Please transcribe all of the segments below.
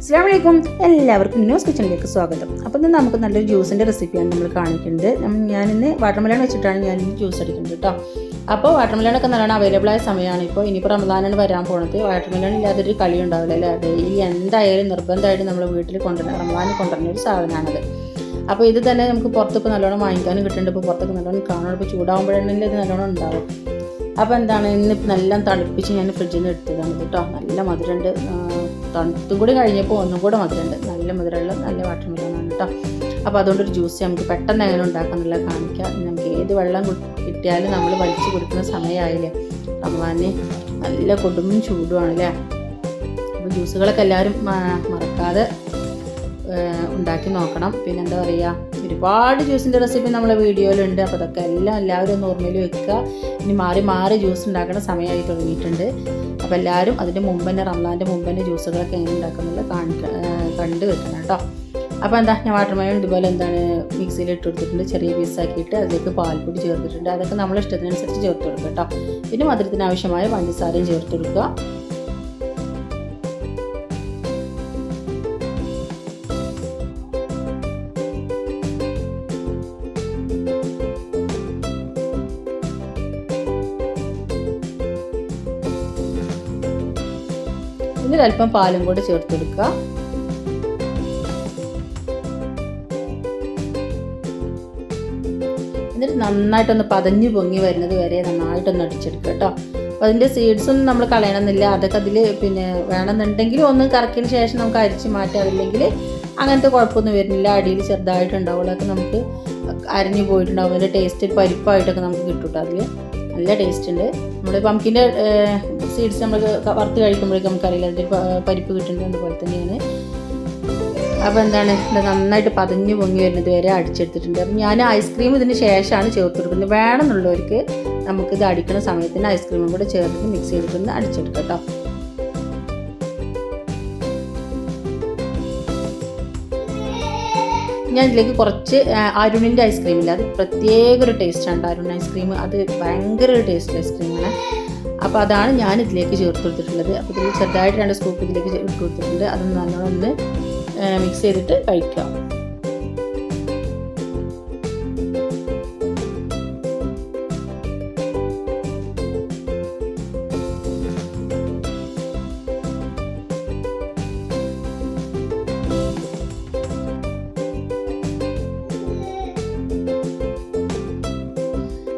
അസ്സാം വലൈക്കും എല്ലാവർക്കും ന്യൂസ് കിച്ചണിലേക്ക് സ്വാഗതം. അപ്പോൾ ഇന്ന് നമുക്ക് നല്ലൊരു ജ്യൂസിന്റെ റെസിപ്പിയാണ് നമ്മൾ കാണിക്കുന്നത്. ഞാനിന്ന് വാട്ടർമെലൺ വെച്ചിട്ടാണ് ഞാൻ ഇന്ന് ജ്യൂസ് അടിക്കുന്നത് കേട്ടോ അപ്പോൾ വാട്ടർമെലൺ ഒക്കെ നല്ലോണം അവൈലബിൾ ആയ സമയമാണ് ഇപ്പോൾ ഇനിയിപ്പോൾ റമദാനാണ് വരാൻ പോണത്. വാട്ടർമെലൺ ഇല്ലാതൊരു കളി ഉണ്ടാവില്ല അല്ലേ? ഡെയിലി എന്തായാലും നിർബന്ധമായിട്ട് നമ്മൾ വീട്ടിൽ കൊണ്ടുവരണം റമദാനിൽ കൊണ്ടുവരുന്ന ഒരു സാധനമാണത്. അപ്പോൾ ഇത് തന്നെ നമുക്ക് പുറത്തിപ്പോൾ നല്ലോണം വാങ്ങിക്കാനും കിട്ടുന്നുണ്ട്. ഇപ്പോൾ പുറത്തൊക്കെ നല്ലോണം കാണണം ഇപ്പോൾ ചൂടാകുമ്പോഴല്ലേ ഇത് നല്ലോണം ഉണ്ടാവും അപ്പോൾ എന്താണ് ഇന്ന് നല്ല തണുപ്പിച്ച് ഞാൻ ഫ്രിഡ്ജിൽ നിന്ന് എടുത്തതാണ് കേട്ടോ. നല്ല മധുരമുണ്ട് തണുത്തും കൂടി കഴിഞ്ഞപ്പോൾ ഒന്നും കൂടെ മധുരമുണ്ട് നല്ല മധുരമുള്ള നല്ല വാട്ടർ മെലോണാണ് കേട്ടോ. അപ്പോൾ അതുകൊണ്ടൊരു ജ്യൂസ് നമുക്ക് പെട്ടെന്ന് എങ്ങനെ ഉണ്ടാക്കാന്നുള്ള കാണിക്കാം. നമുക്ക് ഏത് വെള്ളം കിട്ടിയാലും നമ്മൾ വലിച്ചു കൊടുക്കുന്ന സമയമായില്ലേ റമദാന് നല്ല കൊടും ചൂടുമാണ് അല്ലേ അപ്പോൾ ജ്യൂസുകളൊക്കെ എല്ലാവരും മറക്കാതെ ഉണ്ടാക്കി നോക്കണം. പിന്നെ എന്താ പറയുക ഒരുപാട് ജ്യൂസിന്റെ റെസിപ്പി നമ്മളെ വീഡിയോയിലുണ്ട്. അപ്പോൾ അതൊക്കെ എല്ലാം എല്ലാവരും ഒന്ന് ഓർമ്മയിൽ വെക്കുക. ഇനി മാറി മാറി ജ്യൂസ് ഉണ്ടാക്കുന്ന സമയമായി തുടങ്ങിയിട്ടുണ്ട്. അപ്പോൾ എല്ലാവരും അതിന്റെ മുമ്പ് തന്നെ റംലാന്റെ മുമ്പ് തന്നെ ജ്യൂസുകളൊക്കെ എങ്ങനെ ഉണ്ടാക്കുന്നുള്ളത് കണ്ട് വെക്കണം കേട്ടോ. അപ്പോൾ എന്താ ഞാൻ വാട്ടർ മെലൺ ഇതുപോലെ എന്താണ് മിക്സിയിൽ ഇട്ട് കൊടുത്തിട്ടുണ്ട്. ചെറിയ പീസാക്കിയിട്ട് അതിലേക്ക് പാൽപ്പൊടി ചേർത്തിട്ടുണ്ട്. അതൊക്കെ നമ്മളെ ഇഷ്ടത്തിനനുസരിച്ച് ചേർത്ത് കൊടുക്കുക കേട്ടോ. പിന്നെ മധുരത്തിന് ആവശ്യമായ പഞ്ചസാരയും ചേർത്ത് കൊടുക്കുക. ഇതിൽ അല്പം പാലും കൂടി ചേർത്ത് കൊടുക്കുക എന്നിട്ട് നന്നായിട്ടൊന്ന് പതഞ്ഞ് പൊങ്ങി വരുന്നത് വരെ നന്നായിട്ടൊന്ന് അടിച്ചെടുക്കുക കേട്ടോ. അപ്പോൾ അതിന്റെ സീഡ്സ് ഒന്നും നമ്മൾ കളയണമെന്നില്ല. അതൊക്കെ അതിൽ പിന്നെ വേണമെന്നുണ്ടെങ്കിൽ ഒന്ന് കറക്കിയതിന് ശേഷം നമുക്ക് അരിച്ച് മാറ്റാം. അല്ലെങ്കിൽ അങ്ങനത്തെ കുഴപ്പമൊന്നും വരുന്നില്ല. അടിയിൽ ചെറുതായിട്ടുണ്ടാവുള്ളൂ അതൊക്കെ നമുക്ക് അരിഞ്ഞു പോയിട്ടുണ്ടാവും. അതിന്റെ ടേസ്റ്റ് പരിപ്പായിട്ടൊക്കെ നമുക്ക് കിട്ടും കേട്ടോ അതിൽ. നല്ല ടേസ്റ്റ് ഉണ്ട്. നമ്മൾ പമ്പിന്റെ സീഡ്സ് നമ്മൾ വറുത്ത് കഴിക്കുമ്പോഴേക്കും നമുക്കറിയില്ല അതിന്റെ പരിപ്പ് കിട്ടുന്നത് അതുപോലെ തന്നെയാണ്. അപ്പോൾ എന്താണ് നന്നായിട്ട് പതഞ്ഞ് പൊങ്ങി വരുന്നത് വരെ അടിച്ചെടുത്തിട്ടുണ്ട്. അപ്പം ഞാൻ ഐസ്ക്രീം ഇതിന് ശേഷമാണ് ചേർത്ത് കൊടുക്കുന്നത്. വേണമെന്നുള്ളവർക്ക് നമുക്കിത് അടിക്കുന്ന സമയത്തിന് ഐസ്ക്രീമും കൂടെ ചേർത്തിട്ട് മിക്സ് ചെയ്തിട്ടൊന്ന് അടിച്ചെടുക്കാം കേട്ടോ ഞാൻ ഇതിലേക്ക് കുറച്ച് അരുണിന്റെ ഐസ്ക്രീം ഇല്ല? അത് പ്രത്യേക ഒരു ടേസ്റ്റാണ് അരുൺ ഐസ്ക്രീം അത് ഭയങ്കര ഒരു ടേസ്റ്റ് ഐസ്ക്രീമാണ് അപ്പോൾ അതാണ് ഞാൻ ഇതിലേക്ക് ചേർത്ത് കൊടുത്തിട്ടുള്ളത്. അപ്പോൾ ഇതിൽ ചെറുതായിട്ട് രണ്ട് സ്കൂപ്പ് ഇതിലേക്ക് ഇട്ട് കൊടുത്തിട്ടുണ്ട്. അത് നല്ലോണം ഒന്ന് മിക്സ് ചെയ്തിട്ട് കഴിക്കാം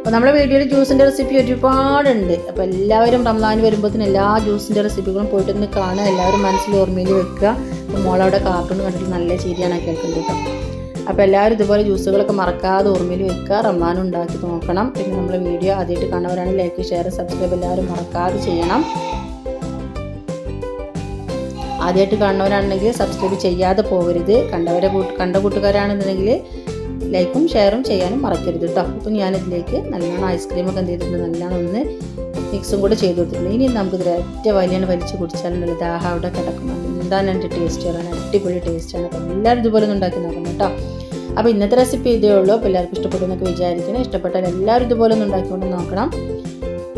അപ്പോൾ നമ്മുടെ വീഡിയോയിൽ ജ്യൂസിന്റെ റെസിപ്പി ഒരുപാടുണ്ട്. അപ്പോൾ എല്ലാവരും റംലാൻ വരുമ്പോഴത്തേനും എല്ലാ ജ്യൂസിന്റെ റെസിപ്പികളും പോയിട്ട് പോയിട്ടൊന്ന് കാണുക. എല്ലാവരും മനസ്സിൽ ഓർമ്മയിൽ വെക്കുക. അപ്പോൾ മോളവിടെ കാർട്ടൂൺ കണ്ടിട്ട് നല്ല ശരിയാണ് കേൾക്കുന്നത് കേട്ടോ. അപ്പോൾ എല്ലാവരും ഇതുപോലെ ജ്യൂസുകളൊക്കെ മറക്കാതെ ഓർമ്മയിൽ വെക്കുക. റംലാൻ ഉണ്ടാക്കി നോക്കണം. പിന്നെ നമ്മുടെ വീഡിയോ ആദ്യമായിട്ട് കാണുന്നവരാണെങ്കിൽ ലൈക്ക് ഷെയർ സബ്സ്ക്രൈബ് എല്ലാവരും മറക്കാതെ ചെയ്യണം. ആദ്യമായിട്ട് കാണുന്നവരാണെങ്കിൽ സബ്സ്ക്രൈബ് ചെയ്യാതെ പോകരുത്. കണ്ടവരെ കണ്ട കൂട്ടുകാരാണെന്നുണ്ടെങ്കിൽ ലൈക്കും ഷെയറും ചെയ്യാനും മറക്കരുത് കേട്ടോ അപ്പം ഞാനിതിലേക്ക് നല്ലോണം ഐസ്ക്രീമൊക്കെ എന്ത് ചെയ്തിട്ടുണ്ട് നല്ലോണം ഒന്ന് മിക്സും കൂടെ ചെയ്ത് കൊടുത്തിട്ടുണ്ട്. ഇനി നമുക്ക് ഇതിൽ ഒറ്റ വലിയാണ് വലിച്ച് കുടിച്ചാലുണ്ടല്ലോ ദാഹം അവിടെ കിടക്കണം എന്താണ് എന്റെ ടേസ്റ്റ് ആണ് അടിപൊളി ടേസ്റ്റാണ് അപ്പം എല്ലാവരും ഇതുപോലെ ഒന്ന് ഉണ്ടാക്കി നോക്കണം കേട്ടോ അപ്പോൾ ഇന്നത്തെ റെസിപ്പി ഇതേ ഉള്ളൂ. അപ്പോൾ എല്ലാവർക്കും ഇഷ്ടപ്പെട്ടു എന്നൊക്കെ വിചാരിക്കണം ഇഷ്ടപ്പെട്ടാൽ എല്ലാവരും ഇതുപോലെ ഒന്ന് ഉണ്ടാക്കിക്കൊണ്ട് നോക്കണം.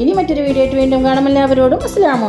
ഇനി മറ്റൊരു വീഡിയോ ആയിട്ട് വീണ്ടും കാണാം. എല്ലാവരോടും അസ്സാം